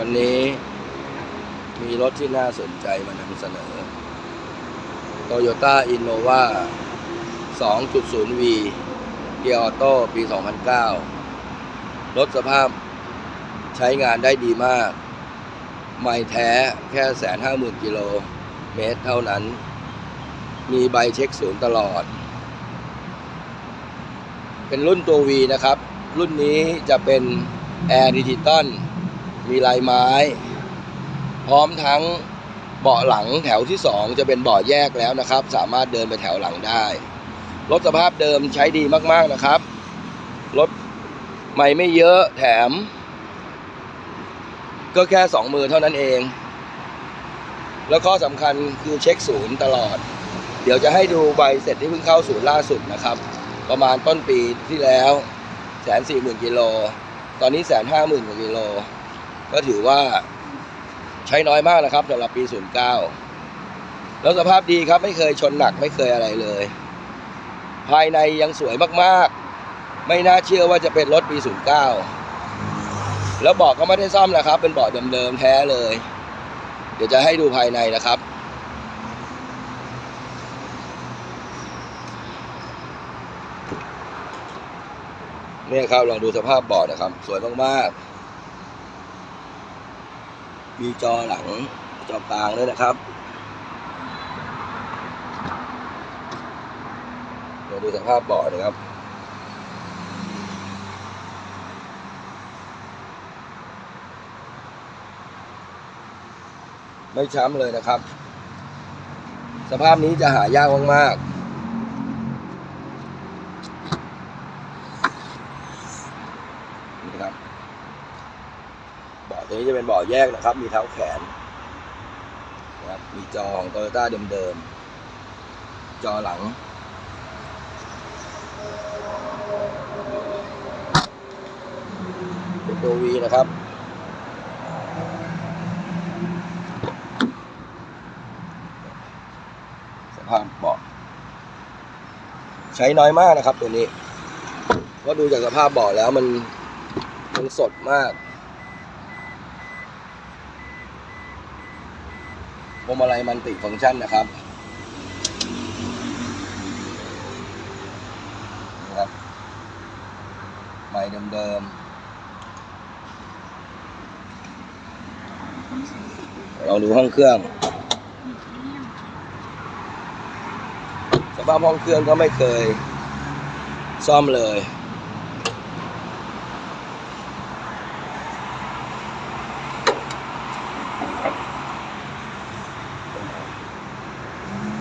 วันนี้มีรถที่น่าสนใจมานำเสนอ Toyota Innova 2.0V เกียร์ออโต้ปี 2009 รถสภาพใช้งานได้ดีมาก ไม่แท้แค่แสนห้าหมื่นกิโลเมตรเท่านั้น มีใบเช็คศูนย์ตลอด เป็นรุ่นตัว V นะครับ รุ่นนี้จะเป็นแอร์ดิจิตอล มีลายไม้ พร้อมทั้งเบาะหลังแถวที่ 2 จะเป็นเบาะแยกแล้วนะครับ สามารถเดินไปแถวหลังได้ รถสภาพเดิมใช้ดีมากๆนะครับ รถไม่ไม่เยอะแถม ก็แค่สองมือเท่านั้นเอง แล้วข้อสำคัญคือเช็คศูนย์ตลอด เดี๋ยวจะให้ดูใบเสร็จที่เพิ่งเข้าศูนย์ล่าสุดนะครับ ประมาณต้นปีที่แล้วแสนสี่หมื่นกิโล ตอนนี้แสนห้าหมื่นกว่ากิโล ก็ถือว่าใช้น้อยมากนะครับสำหรับปี 09 แล้วสภาพดีครับไม่เคยชนหนักไม่เคยอะไรเลย ภายในยังสวยมากๆ ไม่น่าเชื่อว่าจะเป็นรถปี 09 แล้วเบาะก็ไม่ได้ซ่อมนะครับ เป็นเบาะเดิมๆแท้เลย เดี๋ยวจะให้ดูภายในนะครับเนี่ยครับลองดูสภาพเบาะนะครับ สวยมากๆ มีจอหลังจอกลางด้วยนะครับ เดี๋ยวดูสภาพเบาะนะครับไม่ช้ำเลยนะครับ สภาพนี้จะหายากมากๆนี่ครับ ตัวนี้จะเป็นเบาะแยกนะครับ มีเท้าแขนนะครับมีจอของโตโยต้าเดิมๆ จอหลัง เป็นตัววีนะครับสภาพเบาะใช้น้อยมากนะครับตัวนี้เพราะดูจากสภาพเบาะแล้วมันมันสดมาก พวงมาลัยมันติฟังก์ชันนะครับนะครับใหม่เดิมๆเราดูห้องเครื่อง สภาพห้องเครื่องก็ไม่เคยซ่อมเลย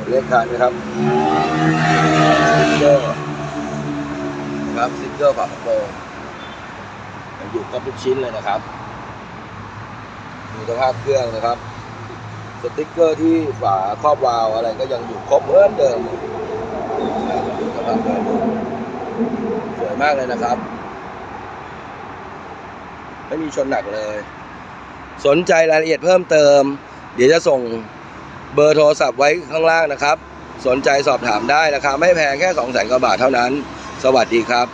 เลขคันนะครับสติ๊กเกอร์นะครับสติ๊กเกอร์ฝากระโปรงยังอยู่ครบทุกชิ้นเลยนะครับดูสภาพเครื่องนะครับสติ๊กเกอร์ที่ฝาครอบวาล์วอะไรก็ยังอยู่ครบเหมือนเดิมสภาพเดิมสวยมากเลยนะครับ ไม่มีชนหนักเลย สนใจรายละเอียดเพิ่มเติม เดี๋ยวจะส่ง เบอร์โทรศัพท์ไว้ข้างล่างนะครับ สนใจสอบถามได้นะครับไม่แพงแค่ 2 0 0 0 0 0กว่าบาทเท่านั้น สวัสดีครับ